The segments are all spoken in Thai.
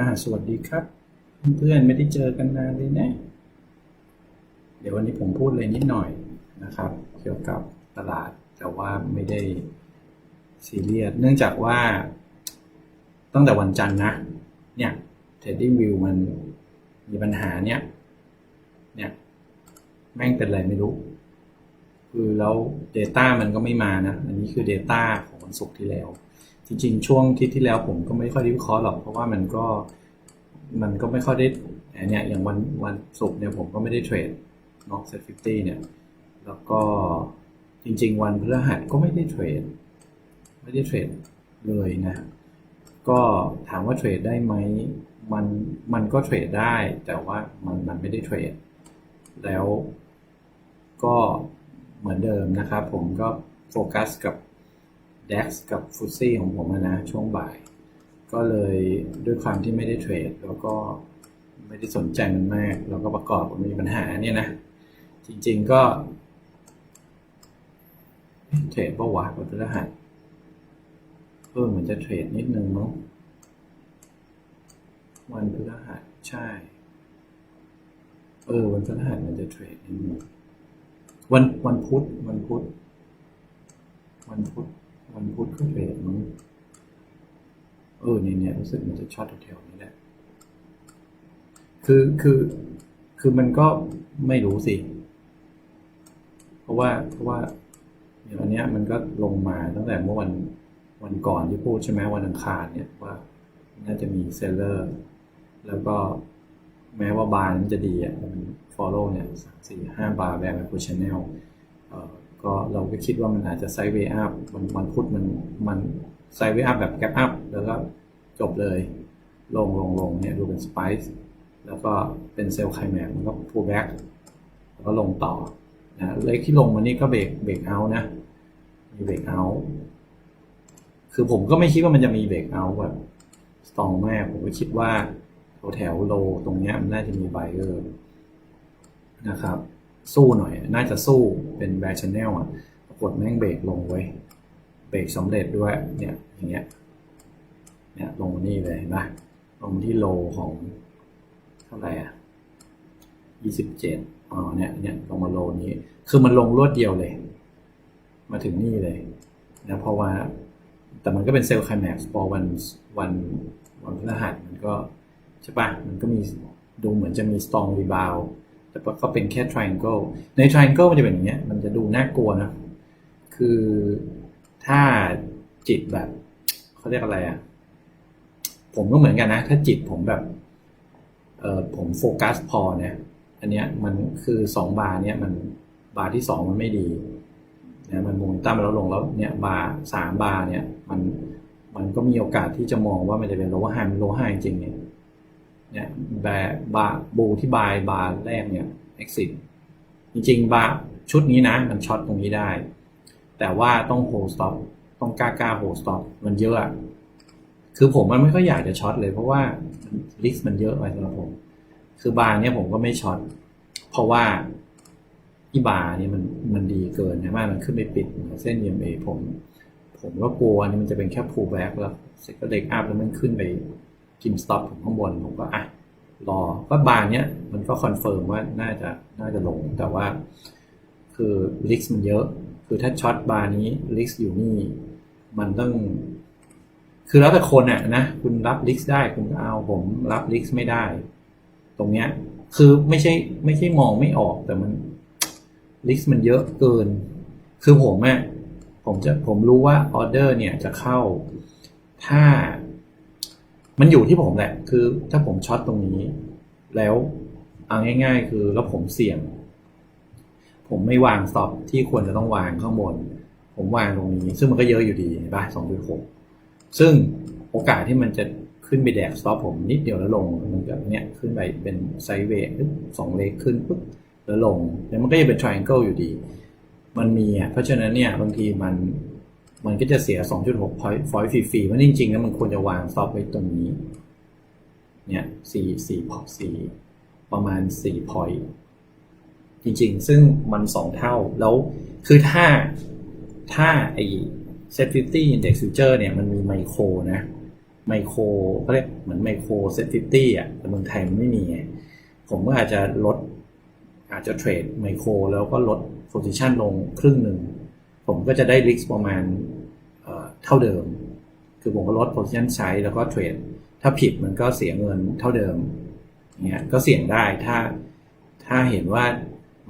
อ่าสวัสดีครับ เพื่อนๆไม่ได้เจอกันนานเลยนะ เดี๋ยววันนี้ผมพูดเลยนิดหน่อยนะครับ เกี่ยวกับตลาดแต่ว่าไม่ได้ซีเรียสเนื่องจากว่า ตั้งแต่วันจันทร์นะ เนี่ย Trading View มันมีปัญหาเนี่ย เนี่ยแม่งเป็นอะไรไม่รู้ คือแล้ว Data มันก็ไม่มานะ อันนี้คือ Data ของวันศุกร์ที่แล้ว จริงๆ ช่วงทิตย์ที่แล้วผมก็ไม่ค่อยได้วิเคราะห์หรอก เพราะว่ามันก็มันก็ไม่ค่อยได้อันเนี่ยอย่างวันวันศุกร์เนี่ยผมก็ไม่ได้เทรดน็อกเซ็ตฟิฟตี้เนี่ย แล้วก็จริง ๆ วันพฤหัสก็ไม่ได้เทรดไม่ได้เทรดเลยนะ ก็ถามว่าเทรดได้ไหมมันมันก็เทรดได้ แต่ว่ามันมันไม่ได้เทรดแล้วก็เหมือนเดิมนะครับ ผมก็โฟกัสกับ DAX กับฟุตซี่ของผมอะนะช่วงบ่าย ก็เลยด้วยความที่ไม่ได้เทรด แล้วก็ไม่ได้สนใจมันมาก แล้วก็ประกอบกับมีปัญหาเนี่ยนะ จริง ๆ ก็เทรดปะวะวันพฤหัสเออเหมือนจะเทรดนิดนึงเนาะวันพฤหัสใช่ เออ วันพฤหัสมันจะเทรดนิดนึงวันวันพุธวันพุธวันพุธ วันพุธก็เทรดมั้งเออเนี่ยเนี่ยรู้สึกมันจะช็อตแถวๆนี้แหละ คือคือคือมันก็ไม่รู้สิ เพราะว่าเพราะว่าอย่างอันเนี้ยมันก็ลงมาตั้งแต่เมื่อวันวันก่อนที่พูดใช่ไหมวันอังคารเนี่ยว่าน่าจะมีเซลเลอร์ แล้วก็แม้ว่าบาร์มันจะดีอะมัน follow เนี่ยสามสี่ห้าบาร์แบบแบบชแนลเอ่อ ก็เราก็คิดว่ามันอาจจะไซด์เวย์อัพวันวันพุธมันมันไซด์เวย์อัพแบบแกปอัพแล้วก็จบเลย ลงลงลงเนี่ยดูเป็นสไปซ์แล้วก็เป็นเซลล์ไคลแมกมันก็พูแบ็กแล้วก็ลงต่อนะเลขที่ลงมานี่ก็เบรกเบรกเอานะมีเบรกเอาคือผมก็ไม่คิดว่ามันจะมีเบรกเอาแบบสตองมากผมก็คิดว่าแถวแถวโลตรงเนี้ยมันน่าจะมีไบเออร์นะครับ สู้หน่อย น่าจะสู้เป็นแบชแนลอะปรากฏแม่งเบรกลงไว้เบรกสำเร็จด้วยเนี่ยอย่างเงี้ยเนี่ยลงมานี่เลยเห็นะลงที่โลของเท่าไหร่อะยี่สิบเจ็ดอ๋อเนี่ยเนี่ยลงมาโลนี้ คือมันลงรวดเดียวเลย มาถึงนี่เลยนะเพราะว่าแต่มันก็เป็นเซลล์ไคลแม็กซ์พอวันวันวันพฤหัสมันก็ใช่ปะมันก็มีดูเหมือนจะมี strong rebound แต่ก็เป็นแค่ triangle ใน triangle มันจะเป็นอย่างเงี้ย มันจะดูน่ากลัวนะ คือถ้าจิตแบบเขาเรียกอะไรอะ ผมก็เหมือนกันนะ ถ้าจิตผมแบบ เออผมโฟกัสพอเนี่ย อันเนี้ยมันคือสองบาร์เนี่ยมันบาร์ที่สองมันไม่ดีนะมันมเมนตั้มแล้วลงแล้วเนี่ยบาร์สามบาร์เนี่ย มันมันก็มีโอกาสที่จะมองว่ามันจะเป็นโลว์ไฮมันโลว์ไฮจริงเนี่ย เนี่ยแบบาบูที่บายบาร์แรกเนี่ย exit จริงๆ บาร์ชุดนี้นะ มันช็อตตรงนี้ได้ แต่ว่าต้องโฮสต็อปต้องกล้ากล้าโฮสต็อปมันเยอะ คือผมมันไม่ค่อยอยากจะช็อตเลยเพราะว่าลิสมันเยอะไปสำหรับผม คือบาร์เนี่ยผมก็ไม่ช็อตเพราะว่าที่บาร์เนี่ยมันมันดีเกินใช่ไหมมันขึ้นไปปิดเส้น EMA ผม ผมก็กลัวอันนี้มันจะเป็นแค่ pull back แล้วเสร็กเด็กอัพแล้วมันขึ้นไป กินสต็อปผมข้างบนผมก็อะรอก็บาร์เนี้ยมันก็คอนเฟิร์มว่าน่าจะน่าจะลงแต่ว่า คือลิกมันเยอะ คือถ้าช็อตบาร์นี้ลิกอยู่นี่ มันต้อง คือแล้วแต่คนอะนะ คุณรับลิกได้คุณก็เอาผมรับลิกไม่ได้ ตรงเนี้ย คือไม่ใช่ไม่ใช่มองไม่ออกแต่มันลิสมันเยอะเกิน คือผมอะผมจะผมรู้ว่าออเดอร์เนี่ยจะเข้าถ้า มันอยู่ที่ผมแหละ คือถ้าผมช็อตตรงนี้ แล้วเอาง่าย ๆ คือแล้วผมเสี่ยง ผมไม่วางสต็อปที่ควรจะต้องวางข้างบน ผมวางตรงนี้ ซึ่งมันก็เยอะอยู่ดีเห็นป่ะสองจุดหกซึ่งโอกาสที่มันจะขึ้นไปแดกสต็อปผมนิดเดียวแล้วลงมันแบบเนี้ยขึ้นไปเป็นไซเวย์สองเลขขึ้นปุ๊บแล้วลง แล้วมันก็จะเป็น triangle อยู่ดี มันมีอะเพราะฉะนั้นเนี่ยบางทีมัน มันก็จะเสีย 2.6 point point ฟรีๆมันจริงๆแล้วมันควรจะวางสต็อปไว้ตรงนี้ เนี่ยสี่สี่พอสี่ประมาณ4 point จริงๆ ซึ่งมัน 2 เท่า แล้วคือถ้า ถ้าไอ set 50 index future เนี่ย มันมีไมโครนะ ไมโครเขาเรียกเหมือนไมโครเซตฟิตี้อะ แต่เมืองไทยมันไม่มี ผมก็อาจจะลด อาจจะเทรดไมโครแล้วก็ลดโพซิชันลงครึ่งหนึ่ง ผมก็จะได้ริกประมาณเท่าเดิม คือผมก็ลดโพซิชันใช้แล้วก็เทรด ถ้าผิดมันก็เสียเงินเท่าเดิมเนี่ยก็เสี่ยงได้ถ้าถ้าเห็นว่า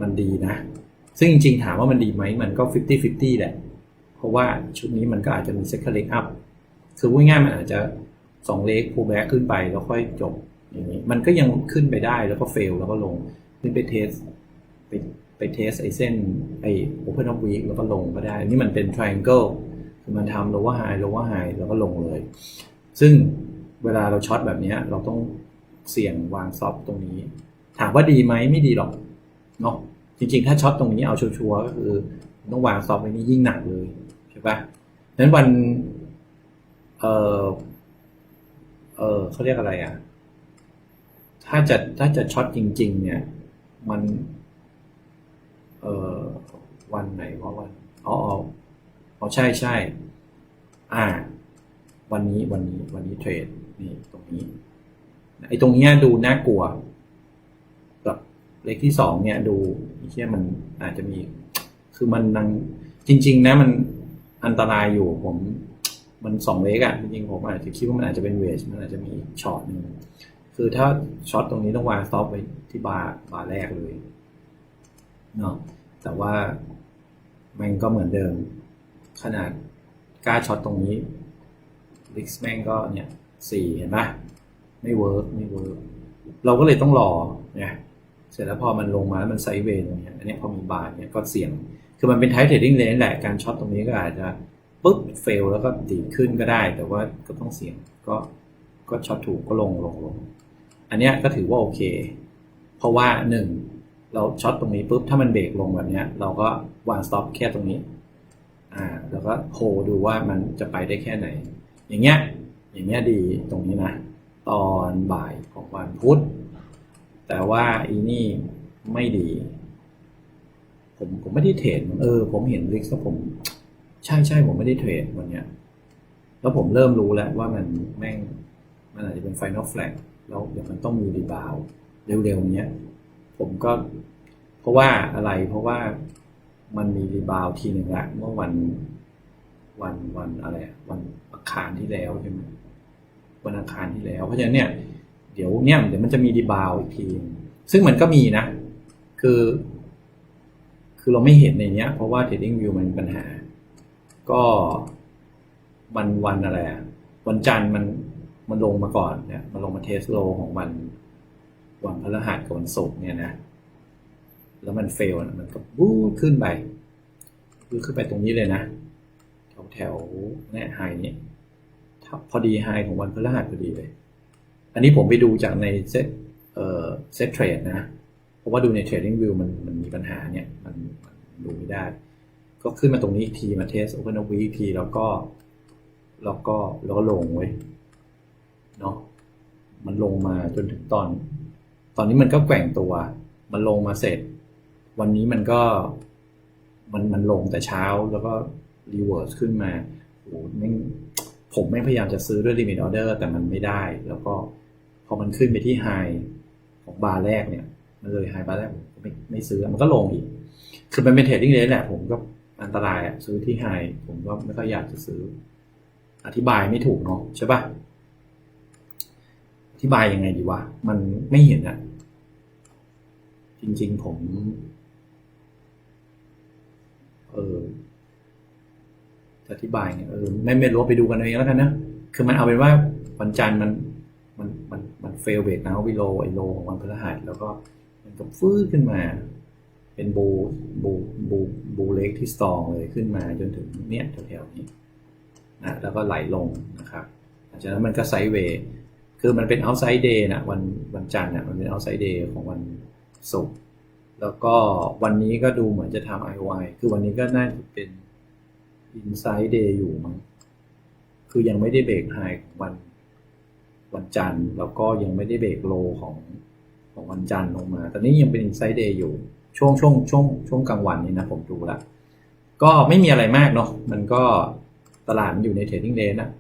มันดีนะ ซึ่งจริงๆ ถามว่ามันดีไหมมันก็ 50-50 แหละ เพราะว่าชุดนี้มันก็อาจจะมีเซ็กเล็กอัพคือพูดง่ายมันอาจจะสองเลกพูแบ็กขึ้นไปแล้วค่อยจบอย่างนี้ มันก็ยังขึ้นไปได้แล้วก็เฟลแล้วก็ลง ขึ้นไปเทสไป ไปเทสไอเส้นไอ Open of Week แล้วก็ลงก็ได้ นี่มันเป็น triangle คือมันทำ lower high lower high แล้วก็ลงเลย ซึ่งเวลาเราช็อตแบบนี้เราต้องเสี่ยงวางซอฟตรงนี้ ถามว่าดีไหมไม่ดีหรอกเนาะจริงๆ ถ้าช็อตตรงนี้เอาชัวร์ก็คือต้องวางซอฟไว้นี่ยิ่งหนักเลยใช่ปะนั้นวัน เออเออเขาเรียกอะไรอะ ถ้าจะถ้าจะช็อตจริง ๆ เนี่ย มัน เออวันไหนวะวันอ๋ออ๋อใช่ใช่อ่า วันนี้วันนี้วันนี้เทรดนี่ตรงนี้ไอ้ตรงเนี้ยดูน่ากลัว กับเลขที่สองเนี่ยดูเชี่ยมันอาจจะมี คือมันนังจริง ๆ นะมันอันตรายอยู่ผม มันสองเลกอะจริงๆผมอาจจะคิดว่ามันอาจจะเป็นเวจมันอาจจะมีช็อตหนึ่งคือถ้าช็อตตรงนี้ต้องวางซอฟไว้ที่บาร์บาร์แรกเลย เนาะแต่ว่ามันก็เหมือนเดิม ขนาดกล้าช็อตตรงนี้ลิกแม่งก็เนี่ยสี่เห็นปะไม่เวิร์กไม่เวิร์กเราก็เลยต้องรอเนี่ยเสร็จแล้วพอมันลงมาแล้วมันไซด์เวย์ตรงเนี้ยอันเนี้ยพอมีบาร์เนี่ยก็เสี่ยง คือมันเป็นไทป์เทรดดิ้งเลนแหละ การช็อตตรงนี้ก็อาจจะปุ๊บเฟลแล้วก็ดีขึ้นก็ได้ แต่ว่าก็ต้องเสี่ยง ก็ก็ช็อตถูกก็ลงลงลง อันเนี้ยก็ถือว่าโอเค เพราะว่าหนึ่ง เราช็อตตรงนี้ปุ๊บถ้ามันเบรกลงแบบเนี้ยเราก็วางสต็อปแค่ตรงนี้อ่าแล้วก็โฮดูว่ามันจะไปได้แค่ไหน อย่างเงี้ยอย่างเงี้ยดีตรงนี้นะ ตอนบ่ายของวันพุธแต่ว่าอีนี่ไม่ดี ผมผมไม่ได้เทรดเออ ผมเห็นริกแล้วผม ใช่ใช่ผมไม่ได้เทรดวันเนี้ยแล้วผมเริ่มรู้แล้วว่ามันแม่งมันอาจจะเป็นไฟนอลแฟลกแล้วเดี๋ยวมันต้องมีรีบาวเร็วๆเนี้ย ผมก็เพราะว่าอะไรเพราะว่ามันมีรีบาวทีหนึ่งละเมื่อวันวันวันอะไรวันอังคารที่แล้วใช่ไหมวันอังคารที่แล้ว เพราะฉะนั้นเนี่ยเดี๋ยวเนี่ยเดี๋ยวมันจะมีรีบาวอีกทีซึ่งมันก็มีนะ คือ คือเราไม่เห็นในเนี้ย เพราะว่า Trading View มันมีปัญหา ก็วันวันอะไรอะวันจันทร์มันมันลงมาก่อนเนี่ยมันลงมาเทสโลของวัน วันพฤหัสกับวันศุกร์เนี่ยนะ แล้วมันเฟลนะมันก็บู๊ขึ้นไปบู๊ขึ้นไปตรงนี้เลยนะแถวแถวเนี่ยไฮเนี่ยพอดีไฮของวันพฤหัสพอดีเลย อันนี้ผมไปดูจากในเซ็ตเอ่อเซ็ตเทรดนะ เพราะว่าดูใน Trading View มันมันมีปัญหาเนี่ยมันดูไม่ได้ ก็ขึ้นมาตรงนี้อีกทีมาเทส Open Up Week อีกทีแล้วก็แล้วก็แล้วก็ลงไว้เนาะมันลงมาจนถึงตอน ตอนนี้มันก็แกว่งตัว มันลงมาเสร็จ วันนี้มันก็มันมันลงแต่เช้าแล้วก็รีเวิร์สขึ้นมาโอ้แม่ผมไม่พยายามจะซื้อด้วยลิมิตออเดอร์แต่มันไม่ได้ แล้วก็พอมันขึ้นไปที่ไฮของบาร์แรกเนี่ย มันเลยไฮบาร์แรกผมไม่ไม่ซื้อมันก็ลงอีก คือมันเป็นเทรดดิ้งเลยแหละ ผมก็อันตรายอะซื้อที่ไฮผมก็ไม่ค่อยอยากจะซื้อ อธิบายไม่ถูกเนาะใช่ปะอธิบายยังไงดีวะ มันไม่เห็นอะ จริง ๆ ผม เอออธิบายไงเออไม่ไม่รู้ไปดูกันเองแล้วกันนะ คือมันเอาเป็นว่าวันจันทร์มันมันมันมันเฟลเบรกนะวิโลไอโลของวันพฤหัสแล้วก็มันก็ฟื้นขึ้นมา เป็นบูบูบูบูเล็กที่สตองเลยขึ้นมาจนถึงเนี้ยแถวๆนี้นะแล้วก็ไหลลงนะครับหลังจากนั้นมันก็ไซด์เวย์คือมันเป็นเอาไซด์เดย์นะวันวันจันทร์นะมันเป็นเอาไซด์เดย์ของวัน ศุกร์แล้วก็วันนี้ก็ดูเหมือนจะทำ IOI คือวันนี้ก็น่าจะเป็น Inside Day อยู่มั้งคือยังไม่ได้เบรกไฮของวันวันจันทร์ แล้วก็ยังไม่ได้เบรกโลของของวันจันทร์ลงมา ตอนนี้ยังเป็น Inside Day อยู่ช่วงช่วงช่วงช่วงกลางวันนี้นะผมดูละก็ไม่มีอะไรมากเนาะมันก็ตลาดมันอยู่ในเทรดดิ้งเลนอะ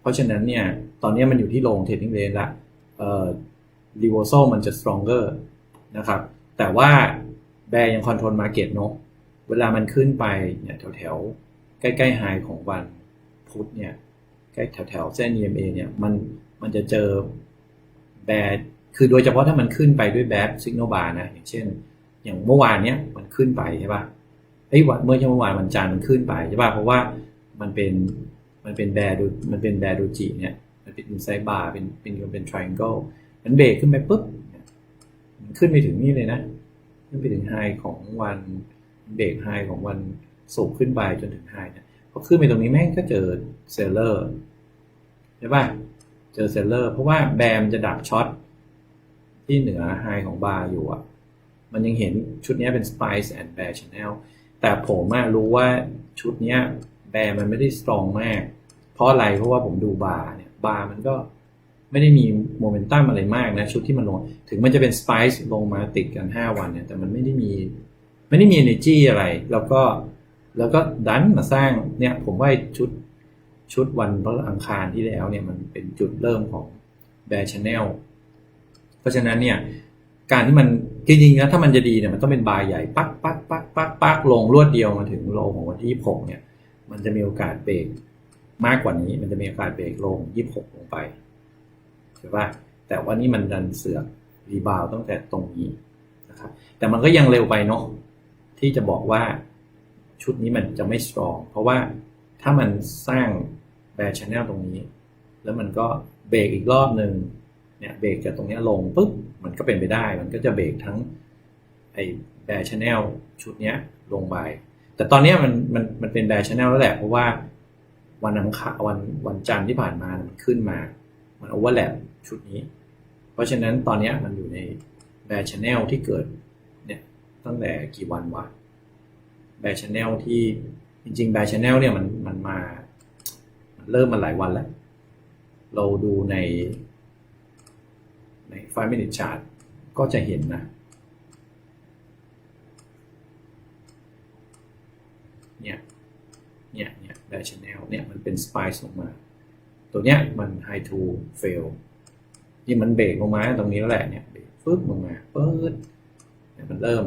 เพราะฉะนั้นเนี่ย ตอนนี้มันอยู่ที่โลงเทรดดิ้งเรนละเอ่อรีเวอร์ซมันจะ stronger นะครับ แต่ว่าแบร์ยังคอนโทรลมาเก็ตเนาะเวลามันขึ้นไปเนี่ยแถวๆ ใกล้ๆไฮของวันพุธเนี่ยใกล้แถวๆ เส้น EMA เนี่ยมันมันจะเจอแบร์คือโดยเฉพาะถ้ามันขึ้นไปด้วยแบบซิกโนบาร์นะ อย่างเช่น อย่างเมื่อวานเนี้ยมันขึ้นไปใช่ป่ะเอ้ยวันเมื่อเมื่อวานวันจันทร์มันขึ้นไปใช่ป่ะเพราะว่ามันเป็นมันเป็นแบร์ดูมันเป็นแบร์ดูจิเนี่ยมันเป็นไซบาร์เป็นเป็นเป็น triangle มันเบรกขึ้นไปปุ๊บ ขึ้นไปถึงนี่เลยนะ ขึ้นไปถึงไฮของวันเบรกไฮของวันสูงขึ้นไปจนถึงไฮเนี่ยพอขึ้นไปตรงนี้แม่งก็เจอเซลเลอร์ใช่ป่ะ เจอเซลเลอร์เพราะว่าแบมจะดักช็อตที่เหนือไฮของบาร์อยู่อะ มันยังเห็นชุดนี้เป็น Spice and Bear Channel แต่ผมรู้ว่าชุดนี้แบร์มันไม่ได้สตรองมาก เพราะอะไรเพราะว่าผมดูบาร์เนี่ยบาร์มันก็ ไม่ได้มีโมเมนตัมอะไรมากนะชุดที่มันลง ถึงมันจะเป็น Spice ลงมาติดกัน 5 วันเนี่ยแต่มันไม่ได้มีไม่ได้มี energy อะไร แล้วก็แล้วก็ดันมาสร้างเนี่ยผมว่าชุดชุดวันพฤอังคารที่แล้วเนี่ยมันเป็นจุดเริ่มของแบร์ชแนลเพราะฉะนั้นเนี่ยการที่มันจริงๆนะถ้ามันจะดีเนี่ยมันต้องเป็นบาร์ใหญ่ปักปักปักปักปักลงรวดเดียวมาถึงโลของวันที่ 26 เนี่ย มันจะมีโอกาสเบรกมากกว่านี้ มันจะมีโอกาสเบรกลง 26 ลงไป ช่ปะแต่ว่านี่มันดันเสือกรีบาวตั้งแต่ตรงนี้นะครับแต่มันก็ยังเร็วไปเนาะที่จะบอกว่าชุดนี้มันจะไม่สตรองเพราะว่าถ้ามันสร้างแบร์ชแนลตรงนี้ แล้วมันก็เบรกอีกรอบหนึ่งเนี่ยเบรกจากตรงนี้ลงปุ๊บมันก็เป็นไปได้ มันก็จะเบรกทั้งไอ้แบร์ชแนลชุดเนี้ยลงไปแต่ตอนนี้มันมันมันเป็นแบร์ชแนลแล้วแหละเพราะว่าวันอังคารวันวันจันทร์ที่ผ่านมามันขึ้นมา มันโอเวอร์แลปชุดนี้ เพราะฉะนั้นตอนนี้มันอยู่ในแบร์ชแนลที่เกิดเนี่ยตั้งแต่กี่วันวะแบร์ชแนลที่จริงๆแบร์ชแนลเนี่ยมันมันมามันเริ่มมาหลายวันแล้ว เราดูในในไฟมินิชาร์ตก็จะเห็นนะเนี่ยเนี่ยเนี่ยแบชแนลเนี่ยมันเป็นสปายลงมา ตัวเนี้ยมัน high to fail นี่มันเบรกลงมาตรงนี้แล้วแหละเนี่ยเบรกฟึบลงมาเปิดเนี่ยมันเริ่ม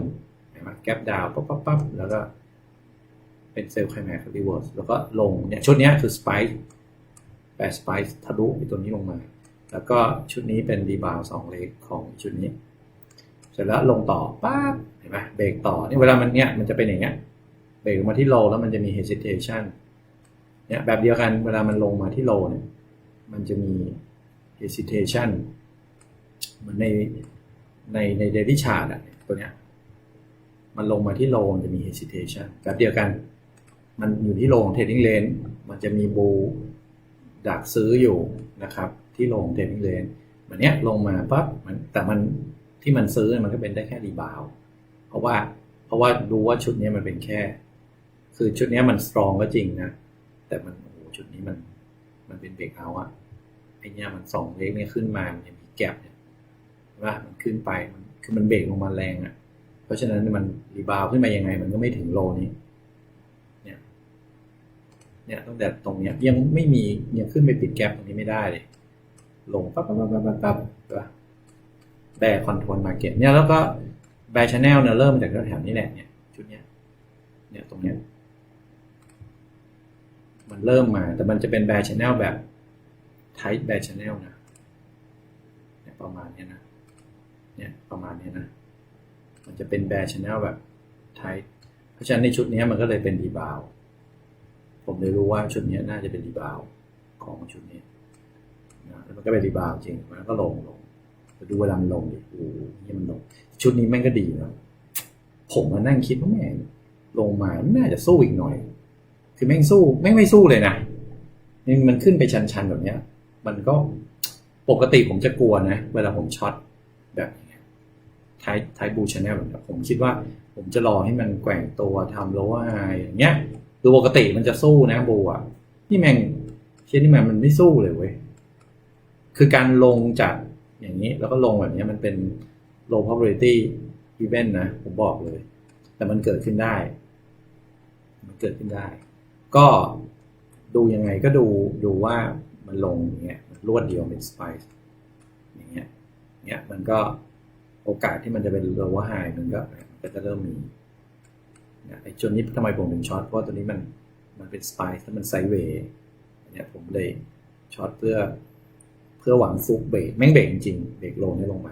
เห็นไหมแกปดาวปั๊บปั๊บปั๊บแล้วก็เป็นเซลล์ไคลแม็กซ์รีเวิร์สแล้วก็ลงเนี่ยชุดเนี้ยคือสไปายแปดสไปายทะลุไอ้ตัวนี้ลงมา แล้วก็ชุดนี้เป็นรีบาวสองเลกของชุดนี้ เสร็จแล้วลงต่อปั๊บเห็นไหมเบรกต่อนี่เวลามันเนี่ยมันจะเป็นอย่างเงี้ยเบรกมาที่โลแล้วมันจะมี hesitation เนี่ยแบบเดียวกันเวลามันลงมาที่โลเนี่ย มันจะมี hesitation เหมือนในในใน daily chart อะตัวเนี้ยมันลงมาที่โลมันจะมี hesitation แบบเดียวกัน มันอยู่ที่โลง trading range มันจะมีบูดักซื้ออยู่นะครับที่โลง trading range เหมือนเนี้ยลงมาปั๊บมันแต่มันที่มันซื้อมันก็เป็นได้แค่รีบาวเพราะว่าเพราะว่ารู้ว่าชุดนี้มันเป็นแค่ คือชุดนี้มันสตรองก็จริงนะ แต่มันโอ้โหชุดนี้มันมันเป็นเบรกเอาอะ ไอเนี้ยมันสองเล็กเนี่ยขึ้นมามันจะมีแกลบเนี่ยว่ามันขึ้นไปมันคือมันเบรกลงมาแรงอะเพราะฉะนั้นมันรีบาวขึ้นมายังไง มันก็ไม่ถึงโลนี้เนี่ยเนี่ยตั้งแต่ตรงเนี้ยยังไม่มียังขึ้นไปปิดแกลบตรงนี้ไม่ได้เลย ลงปั๊บปั๊บปั๊บปั๊บปั๊บใช่ปะแบร์คอนโทรลมาเก็ตเนี่ยแล้วก็แบร์ชแนลเนี่ยเริ่มจากแถวนี้แหละเนี่ยชุดเนี้ยเนี่ยตรงเนี้ยมันเริ่มมาแต่มันจะเป็นแบร์ชแนลแบบ ไทป์แบร์ชแนลนะเนี่ยประมาณนี้นะเนี่ยประมาณนี้นะ มันจะเป็นแบร์ชแนลแบบไทป์เพราะฉะนั้นในชุดนี้มันก็เลยเป็นรีบาวผมเลยรู้ว่าชุดนี้น่าจะเป็นรีบาวของชุดนี้นะแล้วมันก็เป็นรีบาวจริงมันก็ลงลงดูเวลามันลงดิโอ้โหนี่มันลง ชุดนี้แม่งก็ดีนะผมมานั่งคิดว่าแม่งลงมาน่าจะสู้อีกหน่อย คือแม่งสู้แม่งไม่สู้เลยนะนี่มันขึ้นไปชันๆแบบเนี้ย มันก็ปกติผมจะกลัวนะ เวลาผมช็อตแบบไทไทบูชแนลแบบนี้ผมคิดว่าผมจะรอให้มันแกว่งตัวทำโลว์ไฮอย่างเงี้ยคือปกติมันจะสู้นะบูอะนี่แมงเช่นนี่แมงมันไม่สู้เลยเว้ยคือการลงจากอย่างนี้แล้วก็ลงแบบนี้มันเป็น low probability event นะ ผมบอกเลย แต่มันเกิดขึ้นได้ มันเกิดขึ้นได้ ก็ดูยังไงก็ดูดูว่า มันลงอย่างเงี้ยมันรวดเดียวเป็นสไปซ์อย่างเงี้ยเงี้ยมันก็โอกาสที่มันจะเป็น lower high มันก็มันก็จะเริ่มมีเนี่ยไอ้จุดนี้ทำไมผมถึงช็อตเพราะตัวนี้มันมันเป็นสไปซ์แล้วมันไซเวย์เนี่ยผมเลยช็อตเพื่อเพื่อหวังฟุกเบรกแม่งเบรกจริงเบรกโลงได้ลงไป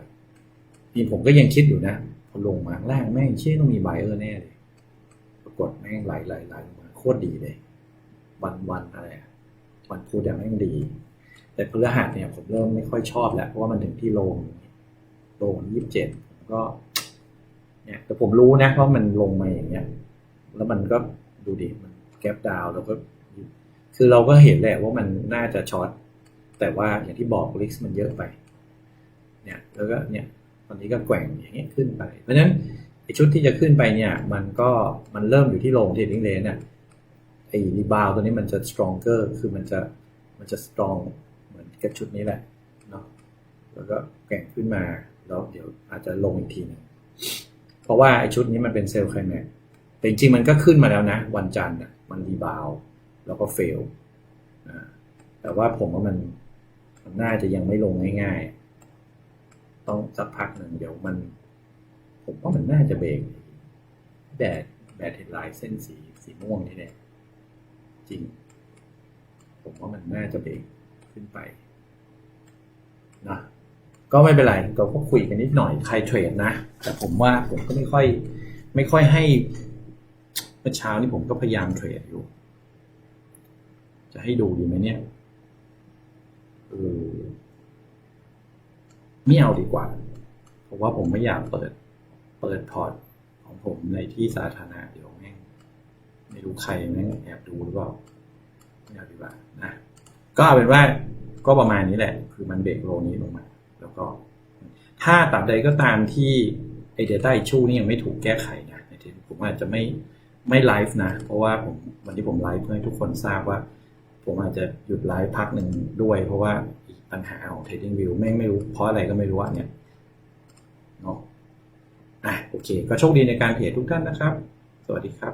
ทีผมก็ยังคิดอยู่นะพอลงมาข้างล่างแม่งเชื่อต้องมีไบเออร์แน่เลยปรากฏแม่งไหลไหลไหลมาโคตรดีเลย วันวันอะไรอะ วันพูดอย่างแม่ดี แต่พฤหัสเนี่ยผมเริ่มไม่ค่อยชอบแล้วเพราะว่ามันถึงที่โลงโลงยี่สิบเจ็ดก็เนี่ยแต่ผมรู้นะว่ามันลงมาอย่างเงี้ย แล้วมันก็ดูดิมันแกปดาวแล้วก็ คือเราก็เห็นแหละว่ามันน่าจะช็อตแต่ว่าอย่างที่บอกลิกมันเยอะไป เนี่ยแล้วก็เนี่ยตอนนี้ก็แกว่งอย่างเงี้ยขึ้นไป เพราะฉะนั้นไอชุดที่จะขึ้นไปเนี่ย มันก็มันเริ่มอยู่ที่โลงเทรดดิ้งเลนน่ะ ไอ้รีบาวตัวนี้มันจะ stronger คือมันจะมันจะ strong เหมือนกับชุดนี้แหละเนาะแล้วก็แกว่งขึ้นมาแล้วเดี๋ยวอาจจะลงอีกทีหนึงเพราะว่าไอชุดนี้มันเป็นเซลล์ไคลแม็กแต่จริงๆมันก็ขึ้นมาแล้วนะ วันจันทร์มันรีบาวแล้วก็เฟลแต่ว่าผมว่ามันมันน่าจะยังไม่ลงง่ายๆ ต้องสักพักหนึ่งเดี๋ยวมัน ผมว่ามันน่าจะเบรกแดดแดดเห็นลายเส้นสีสีม่วงนี่แหละ จริง ผมว่ามันน่าจะเบรกขึ้นไปนะก็ไม่เป็นไรเราก็คุยกันนิดหน่อยใครเทรดนะ แต่ผมว่าผมก็ไม่ค่อย ไม่ค่อยให้เมื่อเช้านี้ผมก็พยายามเทรดอยู่ จะให้ดูดีไหมเนี่ยเออไม่เอาดีกว่า เพราะว่าผมไม่อยากเปิด เปิดพอร์ตของผมในที่สาธารณะ ไม่รู้ใครแม่งแอบดูหรือเปล่าไม่เอาดีกว่านะก็เอาเป็นว่าก็ประมาณนี้แหละ คือมันเบรกโลนี้ลงมา แล้วก็ ถ้าตัดใดก็ตามที่ไอเดต้าอิชูนี่ยังไม่ถูกแก้ไขนะในที่ผมอาจจะไม่ไม่ไลฟ์นะ เพราะว่าผมวันที่ผมไลฟ์เพื่อให้ทุกคนทราบว่า ผมอาจจะหยุดไลฟ์พักหนึ่งด้วย เพราะว่าปัญหาของ Trading View แม่งไม่รู้เพราะอะไรก็ไม่รู้อะเนี่ยเนาะอะโอเค ก็โชคดีในการเทรดทุกท่านนะครับ สวัสดีครับ